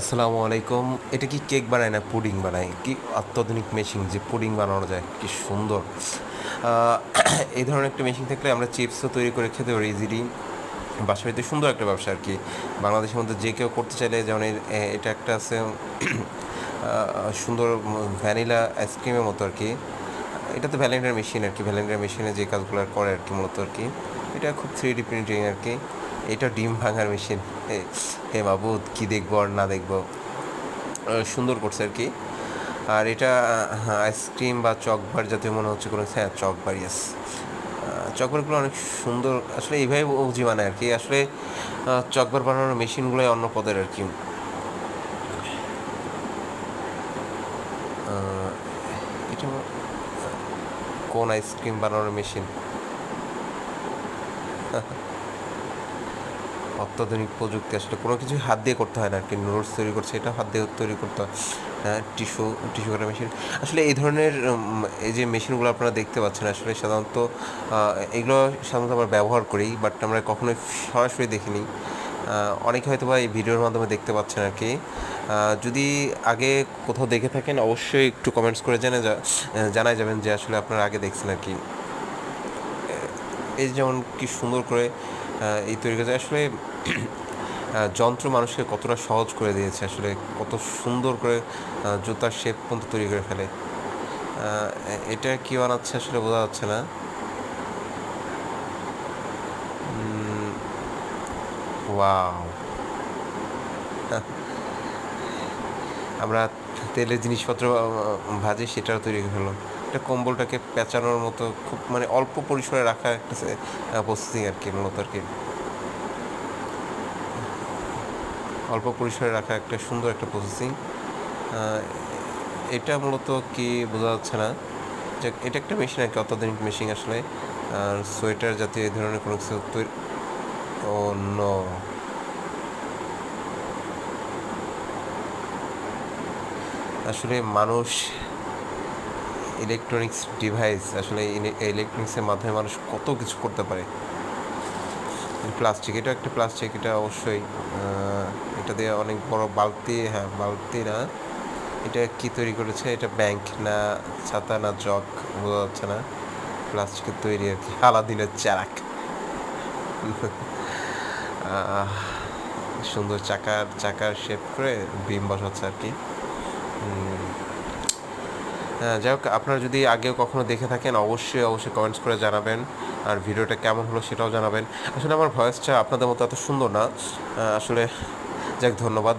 আসসালামু আলাইকুম। এটা কি কেক বানায় না পুডিং বানায়? কি অত্যাধুনিক মেশিন যে পুডিং বানানো যায়? কি সুন্দর। এই ধরনের একটা মেশিন থাকলে আমরা চিপসও তৈরি করে খেতে পারি ইজিলি বাসা বাড়িতে সুন্দর একটা ব্যবসা আর কি। বাংলাদেশের মধ্যে যে কেউ করতে চাইলে যেমন এটা একটা আছে সুন্দর ভ্যানিলা আইসক্রিমের মতো আর কি। এটা তো ভ্যালেন্টার মেশিন আর কি। ভ্যালেন্টার মেশিনে যে কাজগুলো করে আর কি মূলত আর কি। এটা খুব থ্রি ডি প্রিন্টিং আর কি। এটা ডিম ভাঙার মেশিন। হে মাবুদ, কি দেখব আর না দেখব? সুন্দর করছে আর কি। আর এটা আইসক্রিম বা চকবার জাতীয় মনে হচ্ছে কোনো হ্যাঁ চকবার ইয়াস চকবারগুলো অনেক সুন্দর, আসলে এইভাবে বুঝি মানে আর কি। আসলে চকবার বানানোর মেশিনগুলোই অন্য পদের আর কি। এটা কোন আইসক্রিম বানানোর মেশিন? অত্যাধুনিক প্রযুক্তি আসলে কোনো কিছু হাত দিয়ে করতে হয় না। আর কি নোটস তৈরি করছে এটা হাত দিয়ে তৈরি করতে হয়। টিস্যু টিস্যু কাটার মেশিন আসলে এই ধরনের এই যে মেশিনগুলো আপনারা দেখতে পাচ্ছেন, আসলে সাধারণত এগুলো সাধারণত আমরা ব্যবহার করি বাট আমরা কখনোই সরাসরি দেখিনি। অনেকে হয়তো বা এই ভিডিওর মাধ্যমে দেখতে পাচ্ছেন আর কি। যদি আগে কোথাও দেখে থাকেন, অবশ্যই একটু কমেন্টস করে জেনে জানাই যাবেন যে আসলে আপনারা আগে দেখছেন আর কি। এই যেমন কি সুন্দর করে এই তৈরি করেছে আসলে যন্ত্র মানুষকে কতটা সহজ করে দিয়েছে, আসলে কত সুন্দর করে জুতার শেপ পর্যন্ত তৈরি করে ফেলে। এটা কি বানাচ্ছে আসলে বোঝা যাচ্ছে না। আমরা তেলের জিনিসপত্র ভাজি সেটাও তৈরি করে এটা কম্বলটাকে পেঁচানোর মতো খুব মানে অল্প পরিসরে রাখা একটা প্রসেসিং আর কি মূলত আর কি। অল্প পরিসরে রাখা একটা সুন্দর একটা প্রসেসিং এটা মূলত কি বোঝা যাচ্ছে না যে এটা একটা মেশিন আর কি, অত্যাধুনিক মেশিন আসলে। আর সোয়েটার জাতীয় এই ধরনের কোনো কিছু তৈরি ও নো আসলে মানুষ ইলেকট্রনিক্স ডিভাইস আসলে ইলেকট্রনিক্সের মাধ্যমে মানুষ কত কিছু করতে পারে। প্লাস্টিক এটা একটা প্লাস্টিক এটা অবশ্যই এটা দিয়ে অনেক বড় বালতি হ্যাঁ বালতি না। এটা কি তৈরি করেছে? এটা ব্যাংক না ছাতা না জগ, বোঝা যাচ্ছে না। প্লাস্টিকের তৈরি আর কি, আলাদিনের চারাক। সুন্দর চাকার চাকার শেপ করে বিম বসাচ্ছে আর কি। যাই হোক, আপনারা যদি আগেও কখনো দেখে থাকেন, অবশ্যই অবশ্যই কমেন্টস করে জানাবেন। আর ভিডিওটা কেমন হলো সেটাও জানাবেন। আসলে আমার ভয়েসটা আপনাদের মতো এত সুন্দর না। আসলে, যাক, ধন্যবাদ।